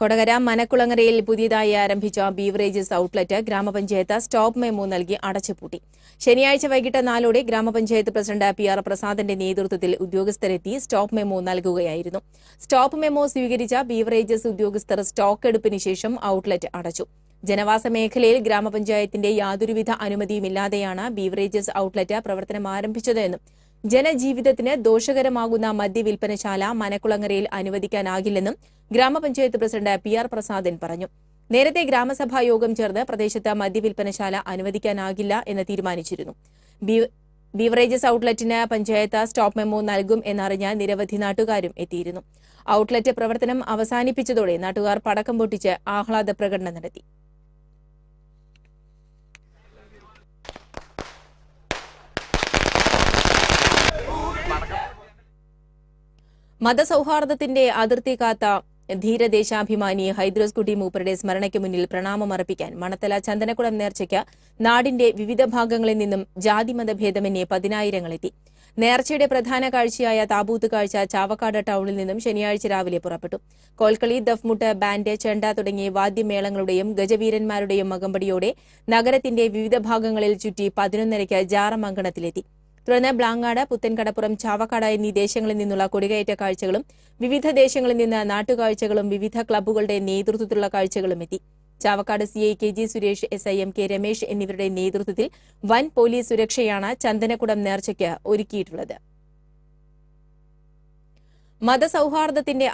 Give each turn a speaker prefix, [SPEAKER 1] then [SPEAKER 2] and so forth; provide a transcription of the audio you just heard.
[SPEAKER 1] കൊടകര മനക്കുളങ്ങരയിൽ പുതിയതായി ആരംഭിച്ച ബീവറേജസ് ഔട്ട്ലെറ്റ് ഗ്രാമപഞ്ചായത്ത് സ്റ്റോപ്പ് മെമ്മോ നൽകി അടച്ചുപൂട്ടി. ശനിയാഴ്ച വൈകിട്ട് നാലോടെ ഗ്രാമപഞ്ചായത്ത് പ്രസിഡന്റ് പി ആർ പ്രസാദിന്റെ നേതൃത്വത്തിൽ ഉദ്യോഗസ്ഥരെത്തി സ്റ്റോപ്പ് മെമ്മോ നൽകുകയായിരുന്നു. സ്റ്റോപ്പ് മെമ്മോ സ്വീകരിച്ച ബീവറേജസ് ഉദ്യോഗസ്ഥർ സ്റ്റോക്ക് എടുപ്പിന് ശേഷം ഔട്ട്ലെറ്റ് അടച്ചു. ജനവാസ മേഖലയിൽ ഗ്രാമപഞ്ചായത്തിന്റെ യാതൊരുവിധ അനുമതിയുമില്ലാതെയാണ് ബീവറേജസ് ഔട്ട്ലെറ്റ് പ്രവർത്തനം ആരംഭിച്ചതെന്നും ജനജീവിതത്തിന് ദോഷകരമാകുന്ന മദ്യവിൽപ്പനശാല മനക്കുളങ്ങരയിൽ അനുവദിക്കാനാകില്ലെന്നും ഗ്രാമപഞ്ചായത്ത് പ്രസിഡന്റ് പി ആർ പ്രസാദൻ പറഞ്ഞു. നേരത്തെ ഗ്രാമസഭാ യോഗം ചേർന്ന് പ്രദേശത്ത് മദ്യവിൽപ്പനശാല അനുവദിക്കാനാകില്ല എന്ന് തീരുമാനിച്ചിരുന്നു. ബീവറേജസ് ഔട്ട്ലെറ്റിന് പഞ്ചായത്ത് സ്റ്റോപ്പ് മെമ്മോ നൽകും എന്നറിഞ്ഞ നിരവധി നാട്ടുകാരും എത്തിയിരുന്നു. ഔട്ട്ലെറ്റ് പ്രവർത്തനം അവസാനിപ്പിച്ചതോടെ നാട്ടുകാർ പടക്കം പൊട്ടിച്ച് ആഹ്ലാദ പ്രകടനം നടത്തി. മതസൗഹാർദ്ദത്തിന്റെ അതിർത്തി കാത്ത ധീരദേശാഭിമാനി ഹൈദ്രോസ് കുട്ടി മൂപ്പരുടെ സ്മരണയ്ക്ക് മുന്നിൽ പ്രണാമമർപ്പിക്കാൻ മണത്തല ചന്ദനക്കുളം നേർച്ചയ്ക്ക് നാടിന്റെ വിവിധ ഭാഗങ്ങളിൽ നിന്നും ജാതിമതഭേദമന്യേ പതിനായിരങ്ങളെത്തി. നേർച്ചയുടെ പ്രധാന കാഴ്ചയായ താബൂത്ത് കാഴ്ച ചാവക്കാട് ടൌണിൽ നിന്നും ശനിയാഴ്ച രാവിലെ പുറപ്പെട്ടു. കോൽക്കളി ദഫ്മുട്ട് ബാൻഡ് ചെണ്ട തുടങ്ങിയ വാദ്യമേളങ്ങളുടെയും ഗജവീരന്മാരുടെയും അകമ്പടിയോടെ നഗരത്തിന്റെ വിവിധ ഭാഗങ്ങളിൽ ചുറ്റി പതിനൊന്നരയ്ക്ക് ജാറമംഗണത്തിലെത്തി തുടർന്ന് ബ്ലാങ്ങാട് പുത്തൻകടപ്പുറം ചാവക്കാട് എന്നീ ദേശങ്ങളിൽ നിന്നുള്ള കൊടികയറ്റ കാഴ്ചകളും വിവിധ ദേശങ്ങളിൽ നിന്ന് നാട്ടുകാഴ്ചകളും വിവിധ ക്ലബ്ബുകളുടെ നേതൃത്വത്തിലുള്ള കാഴ്ചകളും എത്തി. Chavakkad C I K G Suresh S I M K Ramesh എന്നിവരുടെ നേതൃത്വത്തിൽ വൻ പോലീസ് സുരക്ഷയാണ് ചന്ദനക്കുടം നേർച്ചയ്ക്ക് ഒരുക്കിയിട്ടുള്ളത്. മതസൗഹാർദ്ദത്തിന്റെ